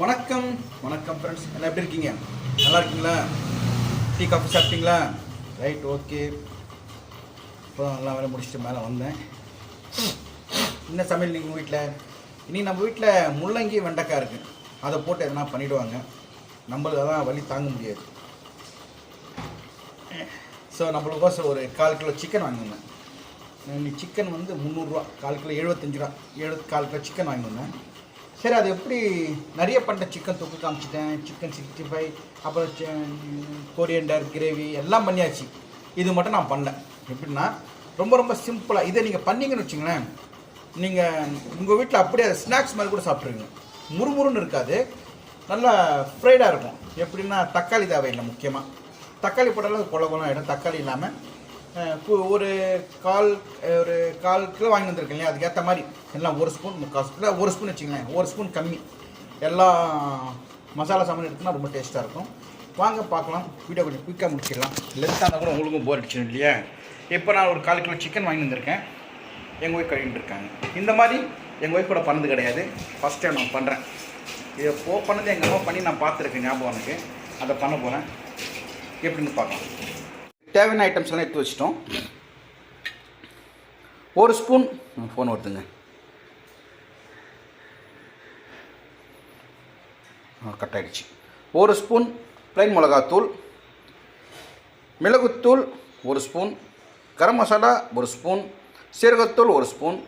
வணக்கம். வணக்கம் ஃப்ரெண்ட்ஸ் எல்லாம் எப்படி இருக்கீங்க? நல்லா இருக்கீங்களா? டீ காஃபி சாப்பிட்டீங்களா? ரைட் ஓகே இப்போ நல்லா வேலை முடிச்சுட்டு மேலே வந்தேன். என்ன சமையல் நீங்கள் வீட்டில் இனி நம்ம வீட்டில் முள்ளங்கி வெண்டைக்காய் இருக்குது அதை போட்டு எதனா பண்ணிவிடுவாங்க நம்மளுக்கு அதான் வழி தாங்க முடியாது. ஸோ நம்மளுக்கோசம் ஒரு கால் கிலோ சிக்கன் வாங்கியிருந்தேன். இன்னைக்கு சிக்கன் வந்து முந்நூறுரூவா. கால் கிலோ எழுபத்தஞ்சு ரூபா. எழுபது கால் கிலோ சிக்கன் வாங்கியிருந்தேன். சரி அது எப்படி நிறைய பண்ண சிக்கன் தொக்கு காமிச்சிட்டேன். சிக்கன் சிக்ஸ்டி ஃபைவ் அப்புறம் கொரியண்டர் கிரேவி எல்லாம் பண்ணியாச்சு. இது மட்டும் நான் பண்ணேன் எப்படின்னா ரொம்ப ரொம்ப சிம்பிளாக இதை நீங்கள் பண்ணீங்கன்னு வச்சுங்களேன் நீங்கள் உங்கள் வீட்டில் அப்படியே ஸ்நாக்ஸ் மாதிரி கூட சாப்பிட்ருவீங்க முறுமுறுன்னு இருக்காது. நல்லா ஃப்ரைடாக இருக்கும். எப்படின்னா தக்காளி தேவையில்லை முக்கியமாக தக்காளி போட்டாலும் குழகுலாம் இடம் ஆகிடும் தக்காளி இல்லாமல் ஒரு கால் ஒரு கால் கிலோ வாங்கி வந்திருக்கேன் இல்லையா? அதுக்கேற்ற மாதிரி. எல்லாம் ஒரு ஸ்பூன் முக்கால் ஸ்பூன். ஒரு ஸ்பூன் வச்சுங்களேன் ஒரு ஸ்பூன் கம்மி. எல்லா மசாலா சாமான் எடுத்துனா ரொம்ப டேஸ்ட்டாக இருக்கும். வாங்க பார்க்கலாம். வீடியோ கொஞ்சம் குயிக்காக முடிச்சிடலாம். லென்த்தாக இருந்தால் கூட உங்களுக்கும் போர் அடிச்சிடும் இல்லையா? இப்போ நான் ஒரு கால் கிலோ சிக்கன் வாங்கி வந்திருக்கேன். எங்கள் ஒய்ஃப் கழுவிட்டு இருக்காங்க. இந்த மாதிரி எங்கள் ஒய்ஃப் கூட பண்ணது கிடையாது. ஃபஸ்ட் டைம் நான் பண்ணுறேன் இதை போ பண்ணது எங்கள் அம்மா பண்ணி நான் பார்த்துருக்கேன் ஞாபகம் எனக்கு. அதை பண்ண போகிறேன் எப்படின்னு பார்க்கலாம். தேவையான ஐட்டம்ஸ் எல்லாம் எடுத்து வச்சிட்டோம். ஒரு ஸ்பூன் ஃபோன் வருதுங்க. கட் ஆகிடுச்சு ஒரு ஸ்பூன் ப்ளைன் மிளகாத்தூள். மிளகுத்தூள் ஒரு ஸ்பூன் கரம் மசாலா ஒரு ஸ்பூன் சீரகத்தூள் ஒரு ஸ்பூன்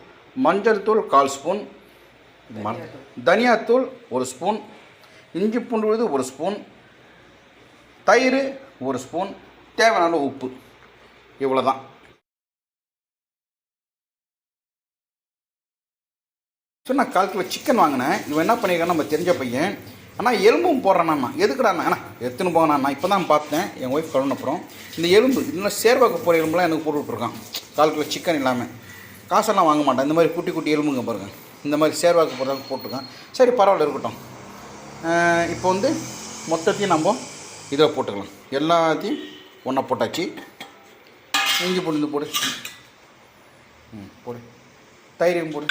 மஞ்சள் தூள் கால் ஸ்பூன் தனியாத்தூள் ஒரு ஸ்பூன் இஞ்சி பூண்டு விழுது ஒரு ஸ்பூன் தயிர் ஒரு ஸ்பூன் தேவையான உப்பு. இவ்வளோ தான் ஸோ நான் கால் கிலோ சிக்கன் வாங்கினேன். இவன் என்ன பண்ணியிருக்கான்னு நம்ம தெரிஞ்ச பையன். ஆனால் எலும்பும் போடுறானா எதுக்குடா அண்ணா எடுத்துன்னு போங்கண்ணா நான். இப்போ தான் பார்த்தேன். என் ஒய்ஃப் கழுவுனப்புறம் இந்த எலும்பு இன்னும் சேர்வாக்க போகிற எலும்புலாம் எனக்கு போட்டு விட்ருக்கான் கால் கிலோ சிக்கன் இல்லாமல் காசெல்லாம் வாங்க மாட்டேன். இந்த மாதிரி குட்டி குட்டி எலும்புங்க பாருங்க. இந்த மாதிரி சேர்வாக்க போகிறதாங்க போட்டிருக்கேன். சரி பரவாயில்ல இருக்கட்டும். இப்போ வந்து மொத்தத்தையும் நம்ம இதில் போட்டுக்கலாம். எல்லாத்தையும் ஒன்றா போட்டாச்சு. இஞ்சி பூண்டு போடு. ம் போடு. தயிரையும் போடு.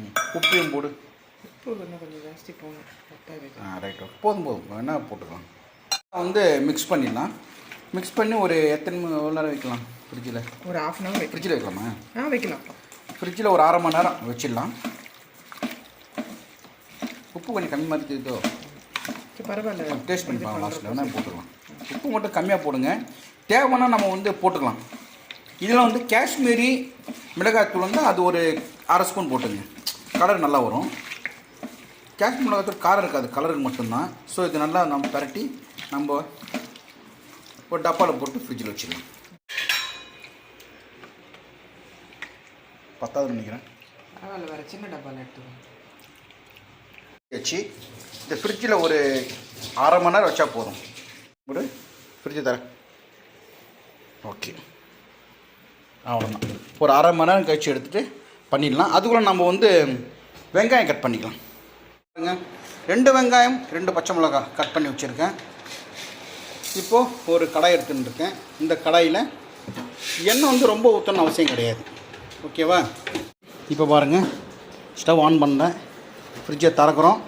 ம் உப்பையும் போடு. உப்பு இன்னும் கொஞ்சம் ஜாஸ்தி போகணும் பத்தாது ஆ ரைட் போதும் போதும். வேணா போட்டுக்கலாம். வந்து மிக்ஸ் பண்ணிடலாம். மிக்ஸ் பண்ணி ஒரு எத்தனை மணி எவ்வளோ நேரம் வைக்கலாம் ஃப்ரிட்ஜில் ஒரு ஆஃப் அன் ஹவர் ஃப்ரிட்ஜில் வைக்கலாமா? ஆ வைக்கலாம். ஃப்ரிட்ஜில் ஒரு அரை மணி நேரம் வச்சிடலாம். உப்பு கொஞ்சம் கம்மி மாதிரி தெரியுதோ சரி பரவாயில்ல. டேஸ்ட் பண்ணி பார்க்கலாம் லாஸ்ட்டில் வேணால் போட்டுக்கலாம். உப்பு மட்டும் கம்மியாக போடுங்க. தேவைன்னா நம்ம வந்து போட்டுக்கலாம். இதில் வந்து காஷ்மீரி மிளகாய்த்தூள் வந்து அது ஒரு அரை ஸ்பூன் போட்டுங்க. கலர் நல்லா வரும். காஷ்மீர் மிளகாய்த்தூள் காரம் இருக்காது. கலருக்கு மட்டும்தான். ஸோ இது நல்லா நம்ம பரட்டி நம்ம ஒரு டப்பாவில் போட்டு ஃப்ரிட்ஜில் வச்சிடலாம். பத்தாவது நினைக்கிறேன். பரவாயில்ல வேறு சின்ன டப்பாவில் எடுத்துக்கோ வச்சு இந்த ஃப்ரிட்ஜில் ஒரு அரை மணி நேரம் வச்சா போதும். ஒரு ஃப்ரிட்ஜு தரேன். ஓகே. அவ்வளோதான் ஒரு அரை மணி நேரம் கழிச்சு எடுத்துகிட்டு பண்ணிடலாம். அதுக்குள்ளே நம்ம வந்து வெங்காயம் கட் பண்ணிக்கலாம். ரெண்டு வெங்காயம் ரெண்டு பச்சை மிளகாய் கட் பண்ணி வச்சுருக்கேன். இப்போது ஒரு கடாய் எடுத்துன்னு இருக்கேன். இந்த கடாயில் எண்ணெய் வந்து ரொம்ப ஊற்றணும்னு அவசியம் கிடையாது. ஓகேவா? இப்போ பாருங்கள் ஸ்டவ் ஆன் பண்ணேன் ஃப்ரிட்ஜை திறக்கிறோம்.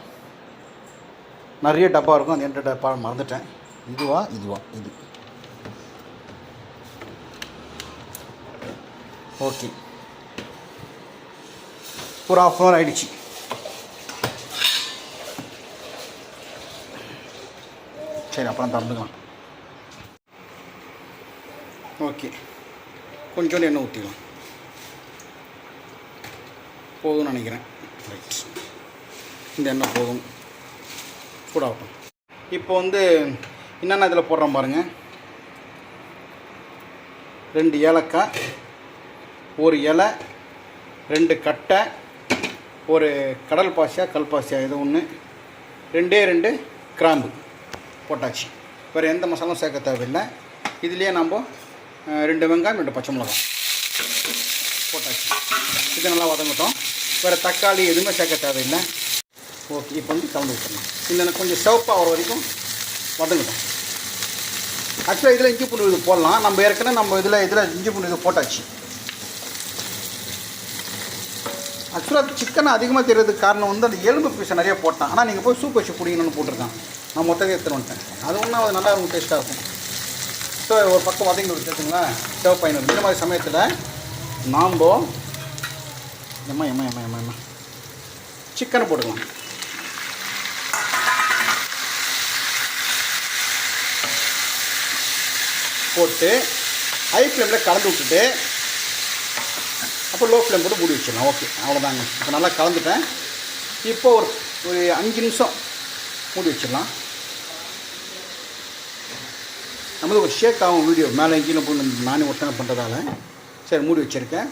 நிறைய டப்பா இருக்கும் அந்த எந்த டப்பா மறந்துட்டேன். இதுவா? இதுவா? இது. ஓகே. ஒரு ஆஃப் அன் ஆயிடுச்சு. சரி அப்புறம் திறந்துக்கலாம். ஓகே. கொஞ்சோண்டு எண்ணெய் ஊற்றிக்கலாம் போதும்னு நினைக்கிறேன். ரைட் இந்த எண்ணெய் போதும். சூடாகட்டும். இப்போ வந்து என்னென்ன இதில் போடுறோம் பாருங்கள் ரெண்டு ஏலக்காய் ஒரு இலை ரெண்டு கட்டை ஒரு கடல் பாசியா கல் பாசியா இது ஒன்று ரெண்டே ரெண்டு கிராம்பு போட்டாச்சு. வேறு எந்த மசாலாவும் சேர்க்க தேவையில்லை. இதுலேயே நம்ம ரெண்டு வெங்காயம் ரெண்டு பச்சை மிளகாய் போட்டாச்சு. இது நல்லா வதங்கட்டும். வேறு தக்காளி எதுவுமே சேர்க்க தேவையில்லை. ஓகே இப்போ வந்து கலந்து விட்டுருங்க இந்த எனக்கு கொஞ்சம் சிவப்பாக வர வரைக்கும் வதங்கட்டும். ஆக்சுவலாக இதில் இஞ்சி பூண்டு இது போடலாம். நம்ம ஏற்கனவே நம்ம இதில் இதில் இஞ்சி பூண்டு இது போட்டாச்சு. ஆக்சுவலாக சிக்கன் அதிகமாக தெரியறதுக்கு காரணம் வந்து அந்த எலும்பு பீஸை நிறைய போட்டான். ஆனால் நீங்கள் போய் சூப் வச்சு பிடிக்கணும்னு போட்டிருக்கான். நான் மொத்தத்தை எடுத்துகிட்டு வந்துட்டேன். அது ஒன்றும் அது நல்லா இருக்கும் டேஸ்ட்டாக இருக்கும். ஸோ ஒரு பக்கம் வதங்கி வச்சுருக்குங்களா ஸ்டவ் பயணம் இந்த மாதிரி சமயத்தில் நாம்போ எம்மா எம்மா எம்மா எம்மா எம்மா. சிக்கனை போட்டுக்கலாம். போட்டு ஹை ஃப்ளேமில் கலந்து விட்டுட்டு அப்போ லோ ஃப்ளேம் போட்டு மூடி வச்சிடலாம். ஓகே அவ்வளோதாங்க இப்போ நல்லா கலந்துட்டேன். இப்போ ஒரு ஒரு அஞ்சு நிமிஷம் மூடி வச்சிடலாம். நமது ஒரு ஷேக் ஆகும் வீடியோ மேலே கீழே போய் நானே ஒருத்தனை பண்ணுறதால சரி மூடி வச்சுருக்கேன்.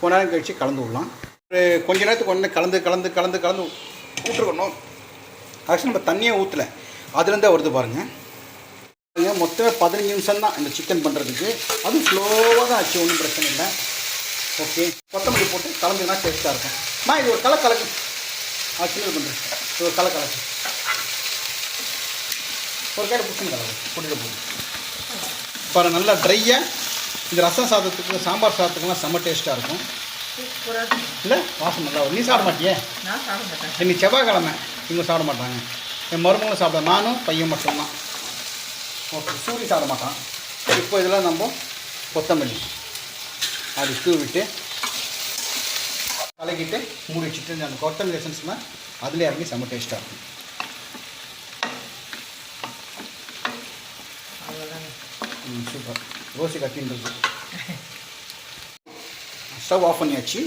கொஞ்ச நேரம் கழித்து கலந்து விடலாம். ஒரு கொஞ்ச நேரத்துக்கு ஒன்று கலந்து கலந்து கலந்து கலந்து விட்டுருக்கணும் ஆக்சுவலி நம்ம தண்ணியே ஊற்றலை அதுலேருந்தே வருது பாருங்கள் பாருங்க, மொத்தமே பதினஞ்சு நிமிஷம் தான் இந்த சிக்கன் பண்ணுறதுக்கு அதுவும் ஸ்லோவாக தான் ஆச்சு ஒன்றும் பிரச்சனை இல்லை. ஓகே கொத்தமல்லி போட்டு கலந்துனா டேஸ்ட்டாக இருக்கும். நான் இது ஒரு கலை கலக்கு. ஆ சின்ன பண்ணுறேன் இது ஒரு கலை கலக்கு. ஒரு கையில் புஷ்ணி கலக்கு போட்டுட்டு போகுது. பாரு நல்லா ட்ரையாக இந்த ரசம் சாதத்துக்கு சாம்பார் சாதத்துக்குலாம் செம்ம டேஸ்ட்டாக இருக்கும். இல்லை? வாசம் நல்லா வரும். நீ சாப்பிட மாட்டியே? நான் சாப்பிட மாட்டேன். இன்னைக்கு செவ்வாய்க்கிழமை. இவங்க சாப்பிட மாட்டாங்க. என் மருமகளும் சாப்பிட நானும் பையன் மட்டும்தான். ஓகே சூரி சாப்பிட மாட்டான் இப்போ இதெல்லாம் நம்ம கொத்தமல்லி. அது தூவிட்டு கலக்கிட்டு மூடி வச்சுட்டு அந்த கொத்தமல்லி எசன்ஸ்னால் அதில் இறங்கி செம்ம டேஸ்ட்டாக இருக்கும். ம் சூப்பர் ரோசி கட்டின்றது. ஸ்டவ் ஆஃப் பண்ணியாச்சு.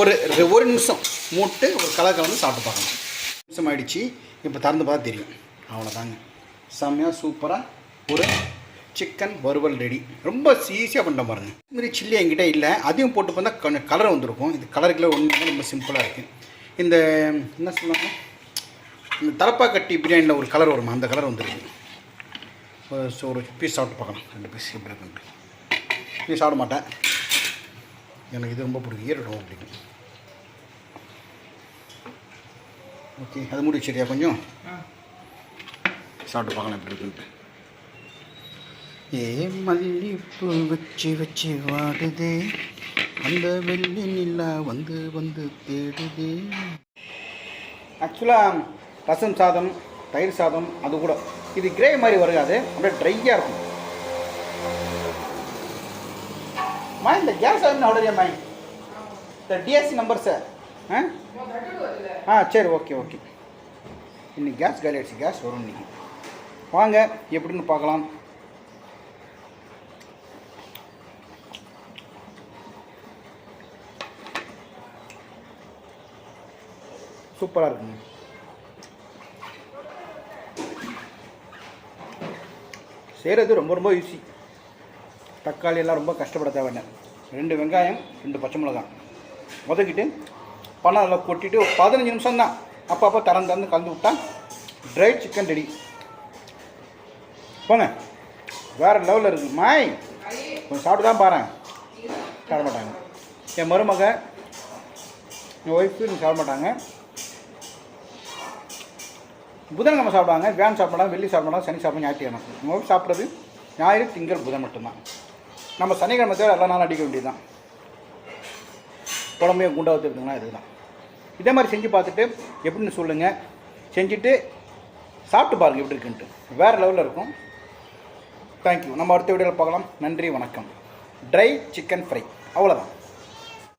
ஒரு ஒரு நிமிஷம் மூட்டு ஒரு கலர் கலந்து சாப்பிட்டு பார்க்கலாம் நிமிஷம் ஆயிடுச்சு இப்போ திறந்து பார்த்தா தெரியும். அவ்வளோதாங்க செம்மையாக சூப்பராக ஒரு சிக்கன் வறுவல் ரெடி ரொம்ப ஈஸியாக பண்ண பாருங்க. இது மாதிரி சில்லி என்கிட்ட இல்லை. அதையும் போட்டு பார்த்தா கொஞ்சம் கலர் வந்திருக்கும். இது கலருக்குள்ள ஒன்று ரொம்ப சிம்பிளாக இருக்குது இந்த என்ன சொல்லுவாங்க? இந்த தலப்பா கட்டி பிரியாணியில் ஒரு கலர் வருமா? அந்த கலர் வந்துருக்கு. ஒரு ஸோ ஒரு பீஸ் சாப்பிட்டு பார்க்கலாம். ரெண்டு பீஸ் எப்படி இருக்குன்ட்டு பீஸ் சாப்பிட மாட்டேன் எனக்கு இது ரொம்ப பிடிக்கும். ஏற ரொம்ப பிடிக்கும் ஓகே அது மூடி கொஞ்சம்? சாப்பிட்டு பார்க்கலாம் எப்படி இருக்குன்ட்டு ஏ மல்லிப்பூ வச்சு வச்சு வாடுதே அந்த வெள்ளி நிலா வந்து வந்து தேடுதே. ஆக்சுவலாக ரசம் சாதம் தயிர் சாதம் அது கூட. இது கிரே மாதிரி வருகாது அப்படியே ட்ரையாக இருக்கும். மா இந்த கேஸ் என்ன ஆர்டர் மாய் இந்த டிஎஸ்சி நம்பர் சார் ஆ? ஆ சரி ஓகே ஓகே இன்னைக்கு கேஸ் காலி ஆயிடுச்சு கேஸ் வரும் இன்னைக்கு. வாங்க எப்படின்னு பார்க்கலாம். சூப்பராக இருக்குங்க. செய்கிறது ரொம்ப ரொம்ப ஈஸி தக்காளி எல்லாம் ரொம்ப கஷ்டப்பட தேவையில்லை. ரெண்டு வெங்காயம் ரெண்டு பச்சை மிளகாய். முதக்கிட்டு பணம் அதில் கொட்டிட்டு ஒரு பதினஞ்சு நிமிஷம் தான் அப்பப்போ அப்போ தந்து கலந்து விட்டா ட்ரை சிக்கன் ரெடி போங்க. வேறு லெவலில் இருக்குது மாய் கொஞ்சம் சாப்பிட்டு தான் பாரு சாப்பிட மாட்டாங்க. என் மருமக என் ஒய்ஃபு சாப்பிட மாட்டாங்க. புதன்கிழமை சாப்பிடுவாங்க. வேன் சாப்பிட மாட்டாங்க வெள்ளி சாப்பிட மாட்டாங்க சனி சாப்பிட ஞாயிற்றுக்கிழமை உங்கள் சாப்பிட்றது ஞாயிறு திங்கள் புதன் மட்டும்தான். நம்ம சனிக்கிழமை தேவை எல்லா நாளும் அடிக்க வேண்டியதுதான். குழம்பையும் குண்டா வச்சுருக்குங்களா இதுதான். இதே மாதிரி செஞ்சு பார்த்துட்டு எப்படின்னு சொல்லுங்கள் செஞ்சுட்டு சாப்பிட்டு பாருங்கள் எப்படி இருக்குன்ட்டு. வேறு லெவலில் இருக்கும். தேங்க்யூ நம்ம அடுத்த வீடியோவில் பார்க்கலாம். நன்றி வணக்கம். ட்ரை சிக்கன் ஃப்ரை அவ்வளோதான்